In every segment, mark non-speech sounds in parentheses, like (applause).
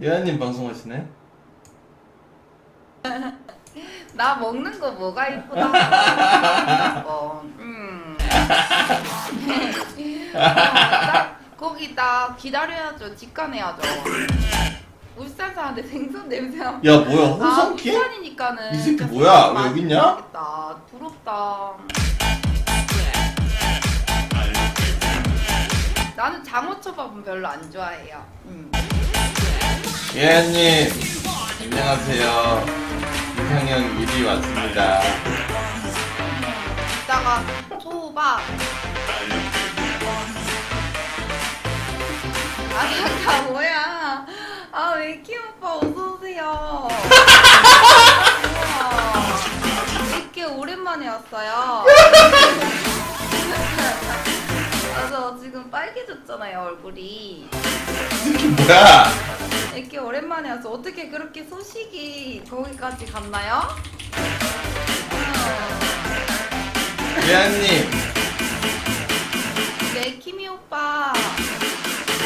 예아님 방송하시네? (laughs) 나 먹는 거 뭐가 이쁘다. 어, 음. 어, 나 거기 나 기다려야죠. 직관해야죠. 울산 사는데 생선 냄새 나. 야 뭐야 아, 호성키? 울산이니까는. 이 새끼 뭐야? 왜 여기 있냐? 먹겠다. 부럽다. 나는 장어초밥은 별로 안 좋아해요. 음. 예아님 안녕하세요 이상형 1위 왔습니다 이따가 초밥. 아, 나 뭐야? 아, 외키 오빠 어서 오세요. 우와, 이렇게 오랜만에 왔어요. 맞아, 지금 빨개졌잖아요 얼굴이. 뭐야? 이렇게 오랜만에 와서 어떻게 그렇게 소식이 거기까지 갔나요? 음. 예아님 네, 키미 오빠.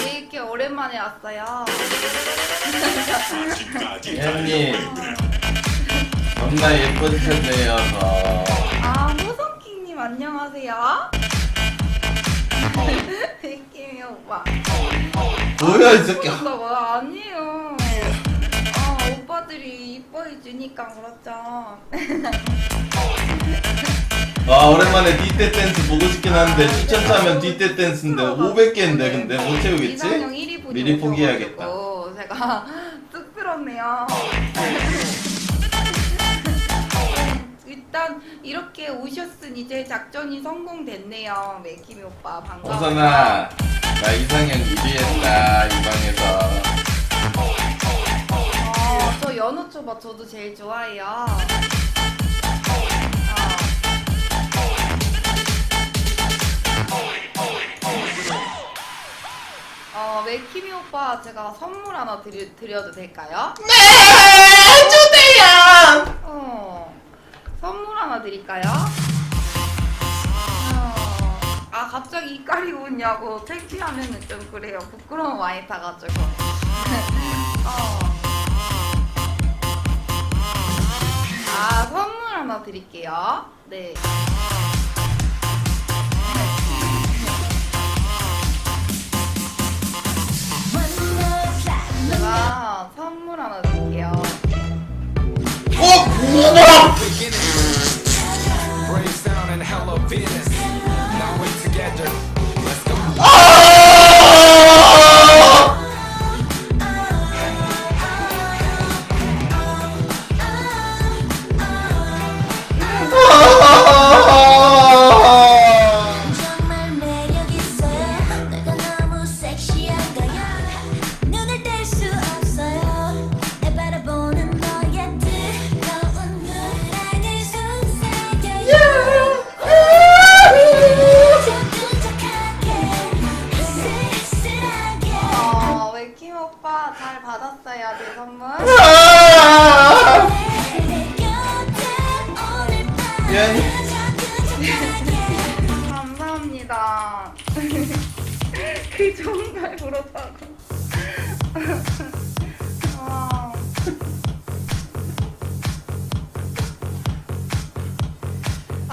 왜 이렇게 오랜만에 왔어요? 예아님 겁나 예뻐지셨네요 저. 아, 호성킹님 안녕하세요. 네, 키미 오빠. 뭐야 이 새끼 나 뭐야? 아니에요. 아, 오빠들이 이뻐해 주니까 그렇죠. 아 오랜만에 뒤태 댄스 보고 싶긴 한데 추천차면 뒤태 댄스인데 500개인데 근데 못 채우겠지? 1위 분이 미리 포기해야겠다. 제가 (laughs) 쑥스럽네요. 일단 이렇게 오셨으니 제 작전이 성공됐네요. 맥키미 오빠 반가워요. 호선아 나 이상형 1위 했다 이 방에서 어, 저 연어 초밥 저도 제일 좋아해요. 어, 맥키미 오빠 제가 선물 하나 드리, 드려도 될까요? 네 주세요 어, 선물 하나 드릴까요? 어, 아 갑자기 이깔이 오냐고 창피하면은 좀 그래요. 부끄러움 많이 타가지고. 어. 아 선물 하나 드릴게요. 네. (laughs) 제가 선물 하나 드릴게요. 어? beer.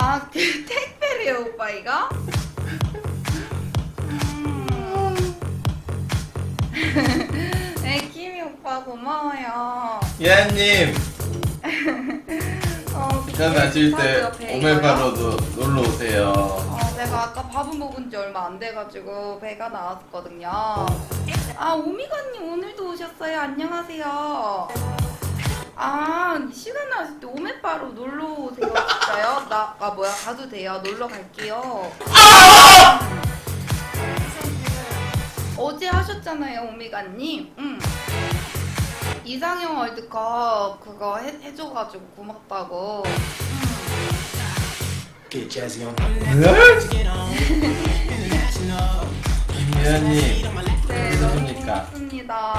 아, 그 택배래요, 오빠 이거? 음. 네, 키미 오빠 고마워요. 예아님 어, 전 아실 때 오메바로도 놀러 오세요 어, 내가 아까 밥은 먹은 지 얼마 안 돼가지고 배가 나왔거든요. 아, 오미가님 오늘도 오셨어요. 안녕하세요. 아, 시간 나실 때 오메바로 놀러 오세요. 진짜요? 나, 아, 뭐야, 가도 돼요. 놀러 갈게요. 어제 하셨잖아요, 오미가님. 응. 이상형 월드컵 그거 해, 해줘가지고 고맙다고. Get jazzy on. 예아님 네, 너무. 고맙습니다.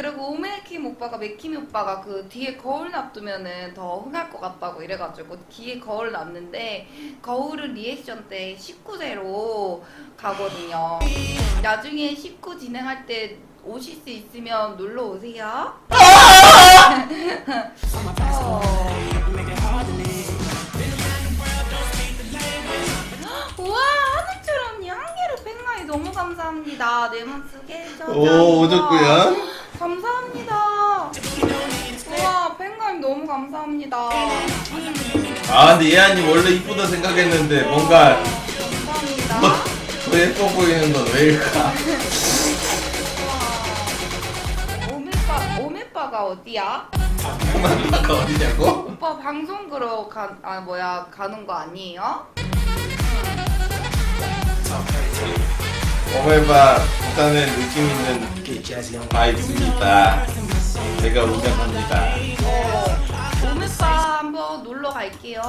그리고 오메킴 오빠가 맥킴 오빠가 그 뒤에 거울 놔두면은 더 흥할 것 같다고 이래가지고 뒤에 거울 놨는데 거울은 리액션 때 19세로 가거든요. 나중에 19 진행할 때 오실 수 있으면 놀러 오세요. 어. (laughs) 우와 하늘처럼 향기로 팽가이 너무 감사합니다. 내 맘속에 저장. 오 오졌구요. 감사합니다. 우와 팽가이 너무 감사합니다. 아 근데 예아님 원래 이쁘다 생각했는데 뭔가 감사합니다. 더 예뻐 보이는 건 왜일까? 오메빠 오메빠가 어디야? 아까 어디냐고? 오빠 방송 그러 가 아 뭐야 가는 거 아니에요? 오메바 부산에 느낌 있는 바 있습니다. 제가 운영합니다. 어, 오메빠 한번 놀러 갈게요.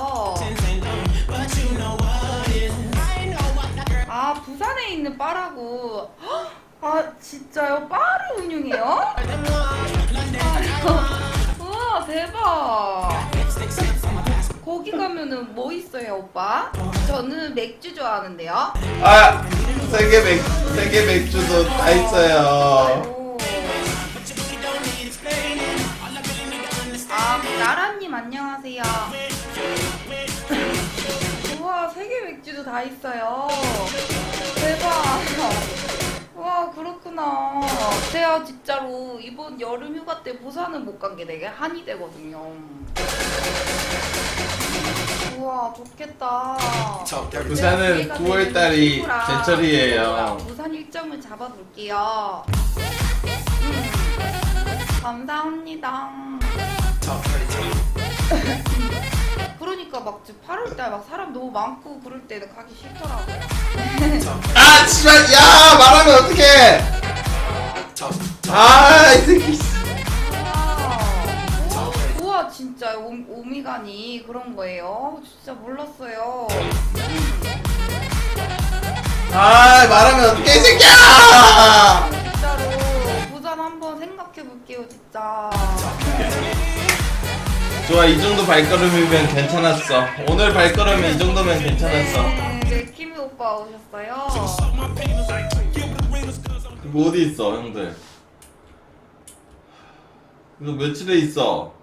아, 부산에 있는 바라고. 헉, 아, 진짜요? 바를 운영해요? 아, 우와, 대박. 거기 가면은 뭐 있어요, 오빠? 저는 맥주 좋아하는데요. 아 세계 맥 세계 맥주도 다 있어요. 오. 아, 나라님 안녕하세요. (laughs) 우와, 세계 맥주도 다 있어요. 대박. 와, 그렇구나. 제가 진짜로 이번 여름 휴가 때 부산은 못간 게 되게 한이 되거든요. 우와, 좋겠다. 부산은 저희가 9월 되는 달이 제철이에요. 부산 일정을 잡아볼게요. 음, 감사합니다. 그러니까 막 8월 달 막 사람 너무 많고 그럴 때는 가기 싫더라고요. 아 씨발 야 말하면 어떡해? 아 이 새끼. 진짜 몰랐어요. 아 말하면 어떡해 이 새끼야! 진짜로 부산 한번 생각해 볼게요 진짜. 좋아 이 정도 발걸음이면 괜찮았어. 오늘 발걸음이 이 정도면 괜찮았어. 네, 네, 키미 오빠 오셨어요. 이거 어디 있어 형들? 이거 며칠에 있어?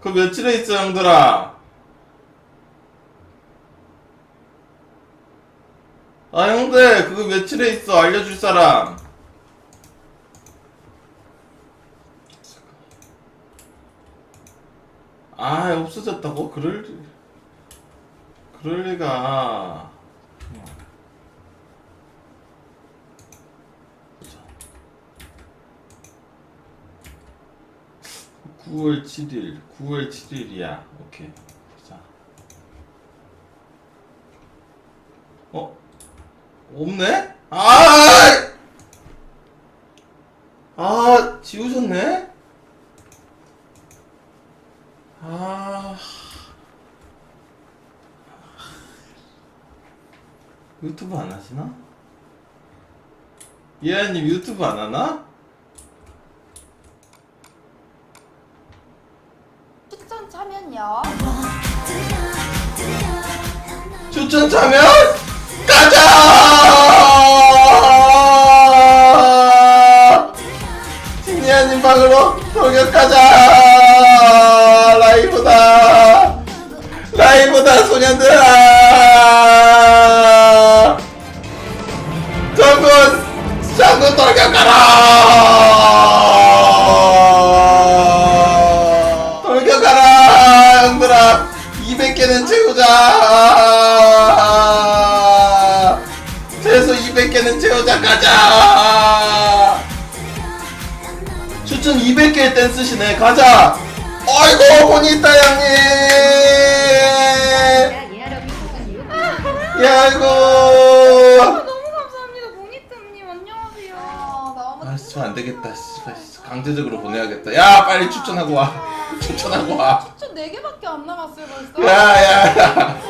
그 며칠에 있어 형들아? 아 형들 그거 며칠에 있어 알려줄 사람 아 없어졌다고? 그럴 그럴 리가 9월 7일, 9월 7일이야. 오케이. 자. 어? 없네? 아! 아, 지우셨네? 아. 유튜브 안 하시나? 예아님 유튜브 안 하나? 추천 참여요. 추천 참여 방으로 돌격하자! 라이브다! 라이브다 소년들아! 전군! 전군 돌격하라! 돌격하라 형들아 200개는 채우자 최소 200개는 채우자 가자 추천 200개 댄스시네. 가자. 아이고 야 너무 감사합니다, 모니터님 안녕하세요. 너무 아 진짜 안 되겠다. 씨발, 씨. 강제적으로 보내야겠다. 야 빨리 추천하고 와. (laughs) 추천하고 와. 추천 4개밖에 안 남았어요 벌써. 야 야 야.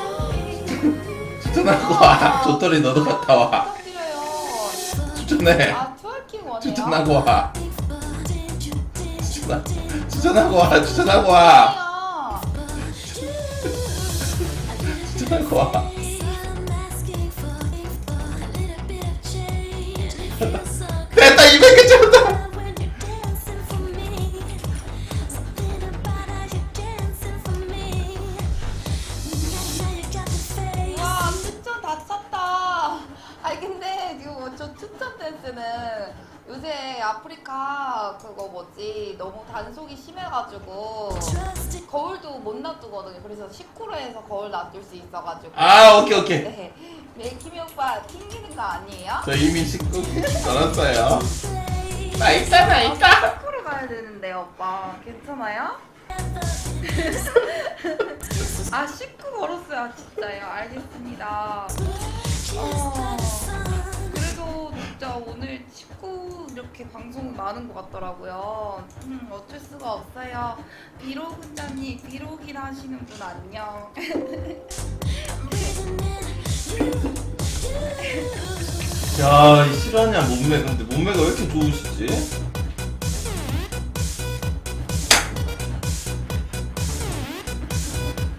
추천하고 와. 조털이 너도 갔다 와. 부탁드려요. 추천해. 아 트월킹 원해요? 추천하고 와 알았어. 추천하고 와, 추천하고 와. 추천하고 와. 됐다, 200개 채웠다. 와 추천 다 찼다. 아니 근데 지금 저 추천 댄스는 요새 아프리카 그거 뭐지 너무 단속이 심해가지고. 거울도 못 놔두거든요. 그래서 19로에서 거울 놔둘 수 있어가지고. 아, 오케이, 오케이. 네. 메이킴이 오빠 튕기는 거 아니에요? 저 이미 19 걸었어요. 나 있다, 나 있다. 19로 가야 되는데 오빠 괜찮아요? (laughs) 아19 걸었어요 아, 진짜요 알겠습니다 어, 이렇게 방송 많은 것 같더라고요. 음, 어쩔 수가 없어요. 비로그자님 비로긴 하시는 분 안녕 (laughs) 야, 이 실화냐 몸매 근데 몸매가 왜 이렇게 좋으시지?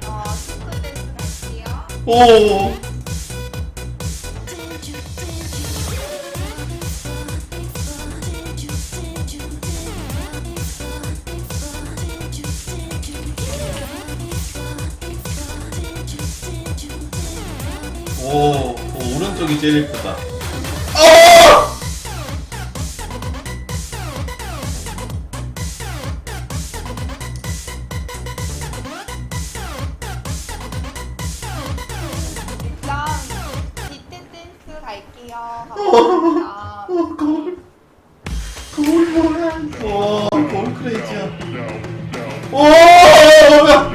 어19 댄스 갈게요? 오. 제일 예쁘다. 어! 일단 디테 댄스 갈게요 감사합니다 어, 거울. 거울 뭐야? 와, 거울 크레이지야. 오! Get,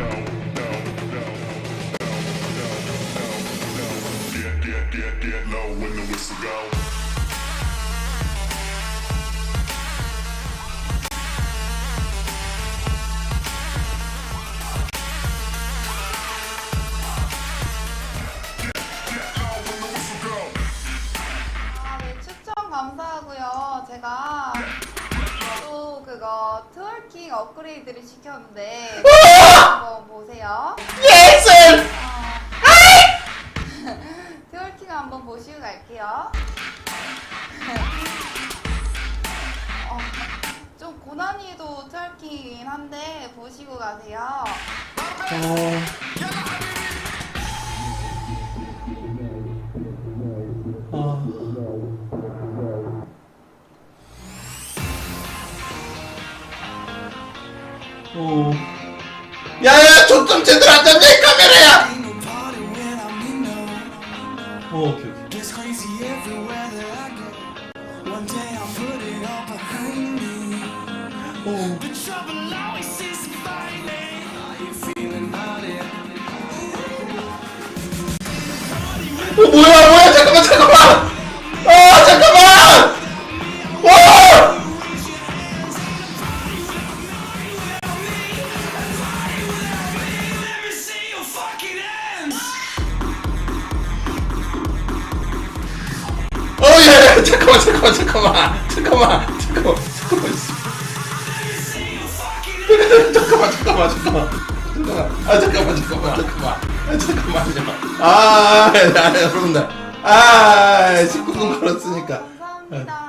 트월킹이긴 한데 보시고 가세요. 아. 오. 야야 초점 제대로 안 잡냐 이 카메라야! 어 뭐야 뭐야 잠깐만 잠깐만! 아 잠깐만! 와! Your fucking hands. 어예 잠깐만 잠깐만 잠깐만 잠깐만 잠깐만 잠깐만. 잠깐만 잠깐만 잠깐만 잠깐만 아 잠깐만 잠깐만 잠깐만 아 잠깐만요 아 야, 여러분들 아 19분 걸었으니까 감사합니다.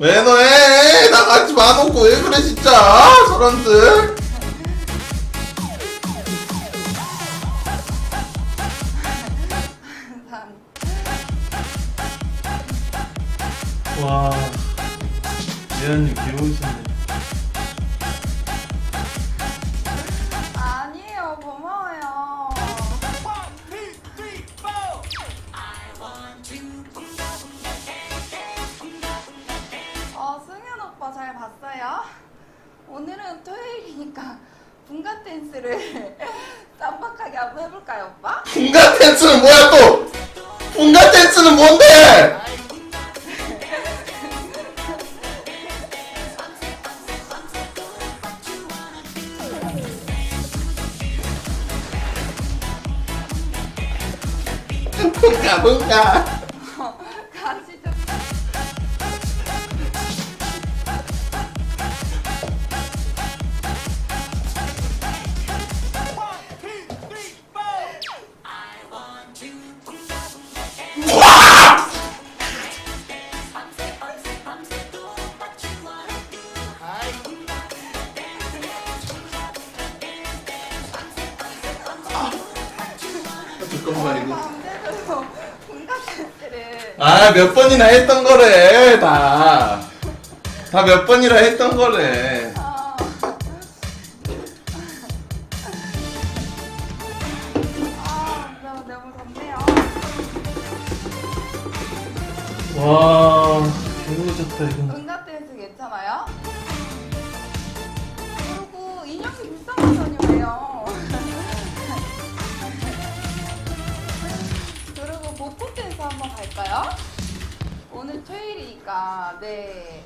왜 너해? 나 같이 마놓고 왜 그래 진짜? 저런들 분가 아몇 번이나 했던 거래 다. 다 몇 번이나 했던 거래. 네.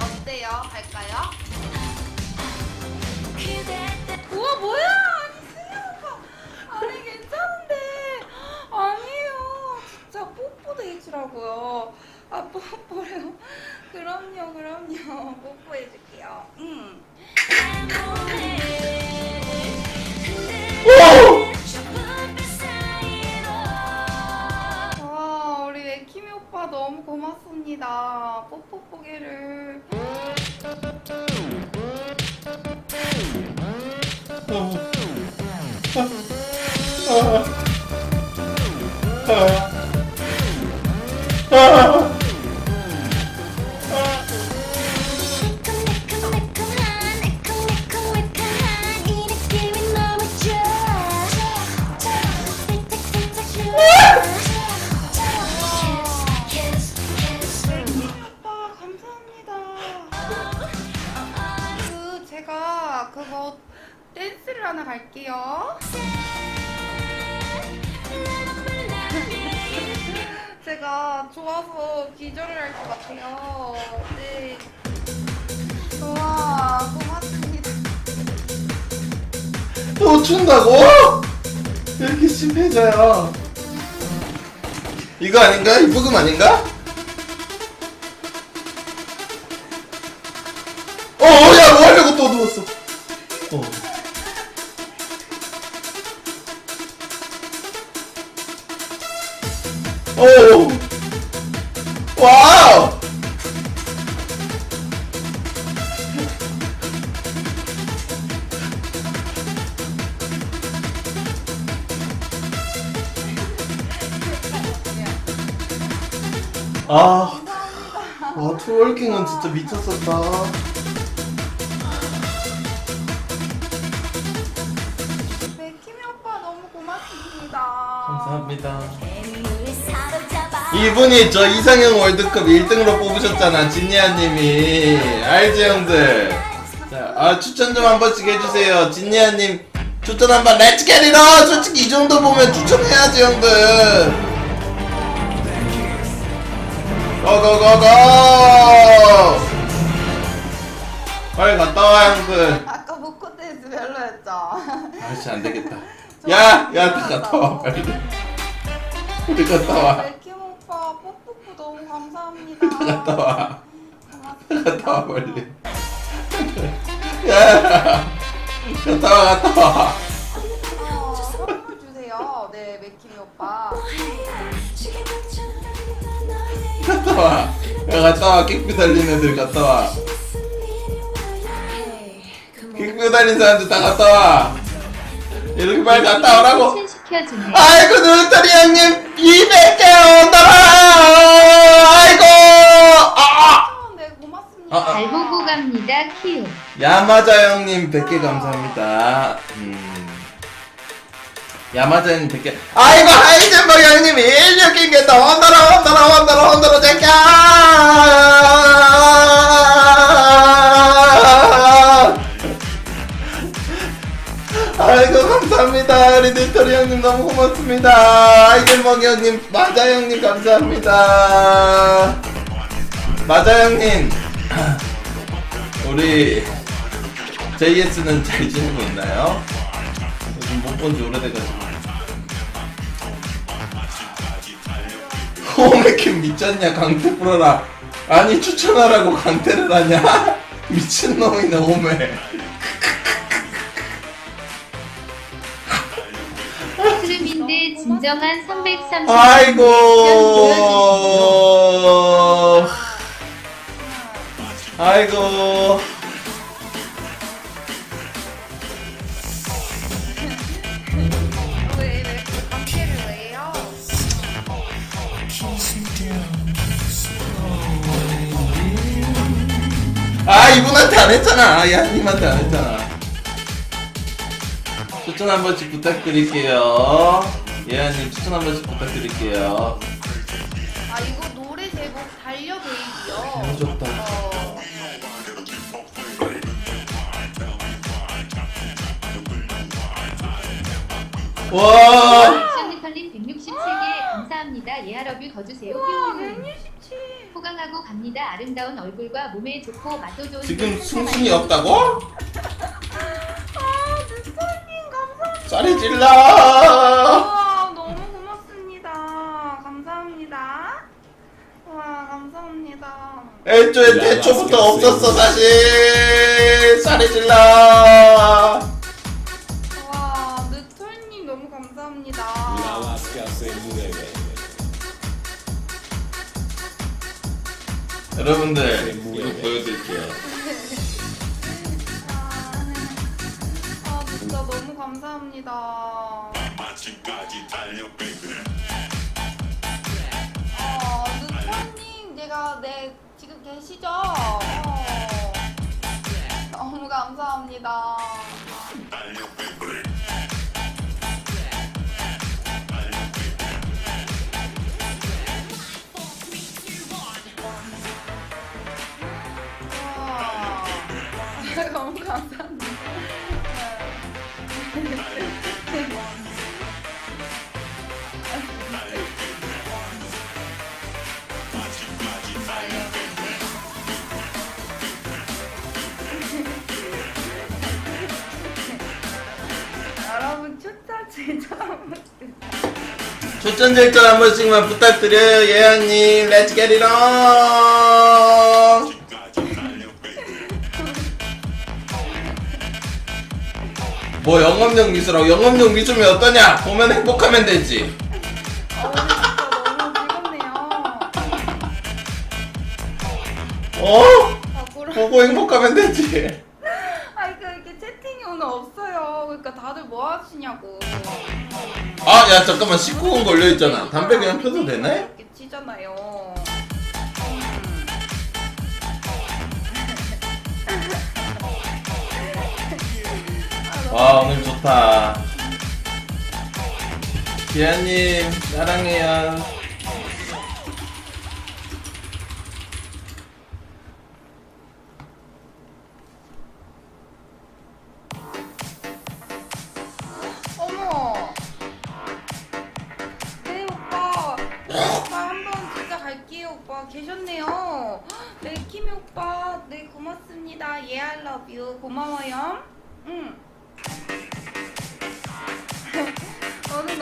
어때요? 그대 우와 뭐야? 아니 승현 오빠 아니 괜찮은데 아니에요 진짜 뽀뽀 데이트라고요 아 뽀뽀래요 그럼요 그럼요 뽀뽀해줄게요 음. 너무 고맙습니다 뽀뽀 포개를 매콤매 그거 댄스를 하나 갈게요 (laughs) 제가 좋아서 기절을 할 것 같아요. 네. 좋아, 고맙습니다. 또 춘다고? 이렇게 심해져요. 이거 아닌가? 이 부금 아닌가? 어, 어, 야, 뭐 하려고 또 누웠어. 어. 오! 와우! 아, 와, 트월킹은 진짜 미쳤었다. 이분이 저 이상형 월드컵 1등으로 뽑으셨잖아, 진니아님이. 알지, 형들? 자, 아, 추천 좀 한 번씩 해주세요. 진니아님, 추천 한 번, 렛츠 게리러! 솔직히 이 정도 보면 추천해야지, 형들. 고고고고! 빨리 갔다 와, 형들. 아까 목코 댄스 별로였죠? 아씨, 안 되겠다. (laughs) 야! 야, 다 갔다 와, 빨리. 우리 갔다 와. 네, 키미 오빠 뽀뽀뽀 너무 감사합니다. 갔다 와. 갔다 와 빨리. 야, 갔다 와 갔다 와. 어, 선물 주세요. 네, 맥키미 오빠. 갔다 와. 야 갔다 와. 킥뷰 달린 애들 갔다 와. 킥뷰 달린 사람들 다 갔다 와. 이렇게 빨리 갔다 오라고. 시켜주네. 아이고 눈터리 형님 200개 온다 아, 아. 잘 보고 갑니다. 키우 야마자 형님 100개 감사합니다. 음. 야마자 형님 100개. 아이고, 하이젠버그 형님 1년 낀게 나온다라, 온다라, 온다라, 온다라, 제끼야! 아이고, 감사합니다. 리디토리 형님 너무 고맙습니다. 하이젠버그 형님, 마자 형님 감사합니다. 마자 형님. 우리 JS는 잘 지내고 있나요? 요즘 못본 지 오래돼가지고. 호메킴 미쳤냐 강태 풀어라 아니 추천하라고 강태를 하냐 (laughs) 미친놈이네 호메 트름인데 진정한 330. 아이고 아이고 아 이분한테 안 했잖아 야님한테 안 했잖아 추천 한 번씩 부탁드릴게요 예아님 추천 한 번씩 부탁드릴게요 아 이거 노래 제목 달려 베이비요. 좋다. 어. 와 션니털님 167개 감사합니다. 예하러뷰 더 주세요. 뿅. 167. 호강하고 갑니다. 아름다운 얼굴과 몸에 좋고 맛도 좋은 지금 술 숭숭이 없다고? 아 뉴스님 감사합니다. 쌀이 질러 와 너무 고맙습니다. 감사합니다. 와 감사합니다. 애초에 태초부터 없었어 사실 쌀이 질러 여러분들 이거 보여드릴게요 아, 아 진짜 너무 감사합니다. 아직까지 달려 baby 어, 느타님, 내가, 네, 지금 계시죠? 어. 너무 감사합니다. 감사합니다. 여러분, 초짜 초점 절전 한 번씩만 부탁드려요 예아님 렛츠 겟이롱 뭐 영업용 미술하고 영업용 미술이 어떠냐 보면 행복하면 되지 어, 오늘 진짜 너무 즐겁네요. 어? 자꾸로. 보고 행복하면 되지 (laughs) 아, 이거 이렇게 채팅이 오늘 없어요. 그러니까 다들 뭐 하시냐고. 아 야 잠깐만 19분 걸려 있잖아 담배 그냥 펴도 되네? 와 오늘 좋다 기아님 사랑해요 어머. 네 오빠. 오빠 한 번 진짜 갈게요 오빠. 계셨네요. 네 키미 오빠. 네 고맙습니다. 예 I love you. 고마워요. 응.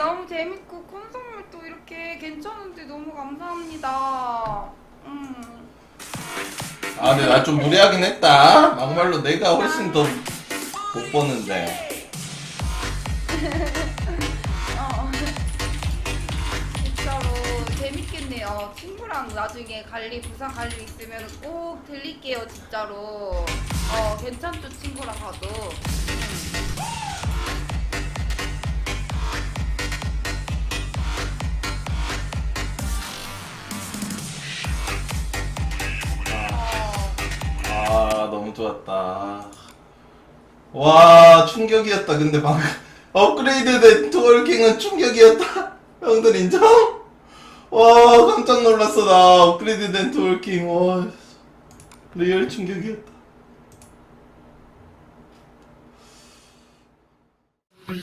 너무 재밌고 콘서트도 이렇게 괜찮은데 너무 감사합니다. 음. 아 근데 나 좀 무리하긴 했다 막말로 내가 훨씬 더 못 버는데 (laughs) 어. 진짜로 재밌겠네요. 친구랑 나중에 갈리 부산 갈리 있으면 꼭 들릴게요. 진짜로. 어 괜찮죠 친구랑 가도. 어, 좋았다. 와 충격이었다. 근데 방금 업그레이드 된 트월킹은 충격이었다. 형들 인정? 와 깜짝 놀랐어 나. 업그레이드 된 트월킹. 와 리얼 충격이었다. 헐